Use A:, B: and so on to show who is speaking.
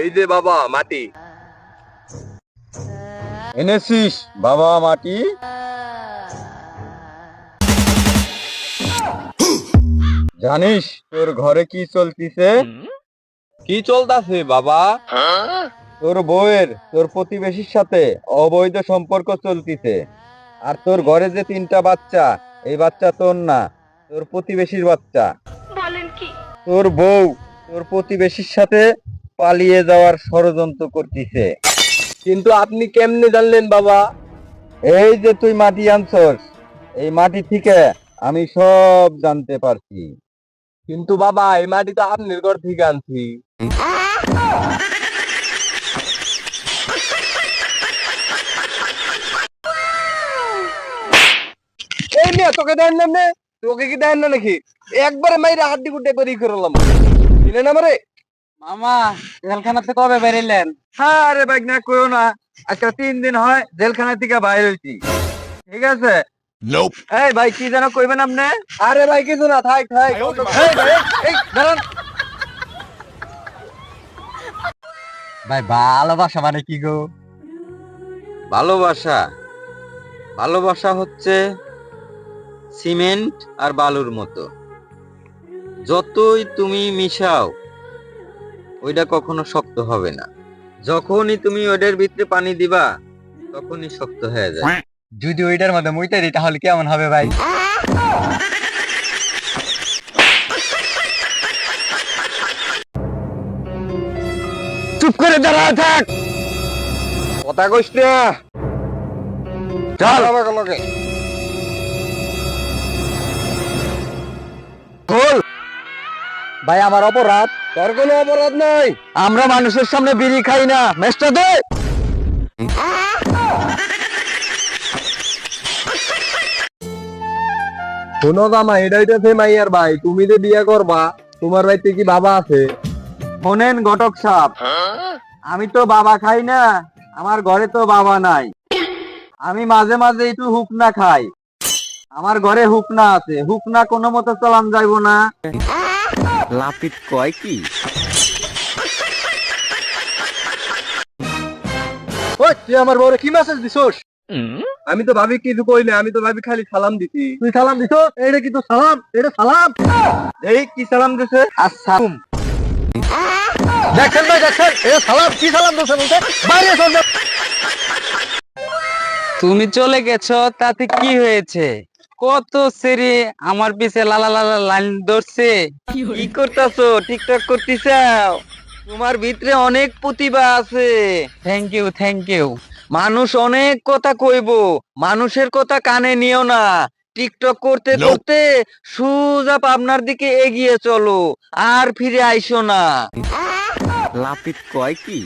A: এই যে বাবা মাটি।
B: এনেছিস? বাবা মাটি? জানিস তোর ঘরে কি চলতিছে?
A: কি চলতাছে বাবা?
B: তোর বউয়ের তোর প্রতিবেশীর সাথে অবৈধ সম্পর্ক চলতিছে। আর তোর ঘরে যে তিনটা বাচ্চা এই বাচ্চা তোর না তোর প্রতিবেশীর বাচ্চা।
C: বলেন কি?
B: তোর বউ তোর প্রতিবেশীর সাথে পালিয়ে যাওয়ার ষড়যন্ত্র করতিছে।
A: কিন্তু আপনি কেমনে জানলেন বাবা?
B: এই যে তুই মাটি আনছস এই মাটি থেকে আমি সব জানতে পারছি।
A: কিন্তু বাবা এই মাটি তো আপনার ঘর থেকে আনছি। এই মেয়ে তোকে দেন না? তোকে কি দেন না নাকি? একবারে মাইরে হাড্ডি গুড্ডে করে করলাম। না
B: মামা জেলখানাতে কবে বেরিলেন হ্যাঁ আরে বাইক না কইও না আজকে তিন দিন হয় জেলখানা থেকে বাইর হইছি। ঠিক আছে? এই ভাই কি যেন কইবেন আপনি?
A: আরে ভাই কিছু না থাক থাক।
B: এই ভাই, এই, দাঁড়ান। ভাই ভালোবাসা মানে কি গো? ভালোবাসা। ভালোবাসা হচ্ছে সিমেন্ট আর বালুর মতো। যতই তুমি মিশাও ওইটা কখনো শক্ত হবে না। যখনই তুমি ওইটার ভিতরে পানি দিবা তখনই শক্ত হয়ে যায়। যদি ওইটার মধ্যে মুইটা দিই তাহলে কেমন হবে ভাই?
A: চুপ করে দাঁড়া থাক। কথা কইস না।
B: চল।
A: লগে
B: ভাই আমার অপরাধ।
A: তোর কোনো অপরাধ নাই।
B: আমরা মানুষের সামনে বিড়ি খাই না মেসটা দে।
A: শোনো জামা এটা হইতেছে মাইয়ার ভাই তুমি যে বিয়ে করবা তোমার বাড়িতে কি বাবা আছে?
B: শোনেন ঘটক সাপ আমি তো বাবা খাই না আমার ঘরে তো বাবা নাই। আমি মাঝে মাঝে একটু হুকনা খাই। আমার ঘরে হুকনা আছে হুকনা কোনো মতো চালান যাইব না। লাপিত কয় কি?
A: ওই তুই আমার বউরে কি মেসেজ দিছস? আমি তো ভাবি কিছু কই না আমি তো ভাবি খালি সালাম দিছি।
B: তুই সালাম দিছ? এটা কি তো সালাম? এটা সালাম? এই কি সালাম দিছে? আসসালাম।
A: দেখেন ভাই দেখেন এ সালাম কি সালাম দিছে বলতে? বাইরে চল
D: তুমি চলে গেছো তাতে কি হয়েছে? কত সেরি আমার পিছে লালা লালা লাইন ধরছে।
B: কি করতেছো? টিকটক করতেছাও? তোমার ভিতরে অনেক প্রতিভা আছে।
D: থ্যাংক ইউ থ্যাংক ইউ
B: মানুষ অনেক কথা কইব। মানুষের কথা কানে নিও না। টিকটক করতে করতে সুজা পাবনার দিকে এগিয়ে চলো। আর ফিরে আইসো না।
D: লাপিত কয় কি?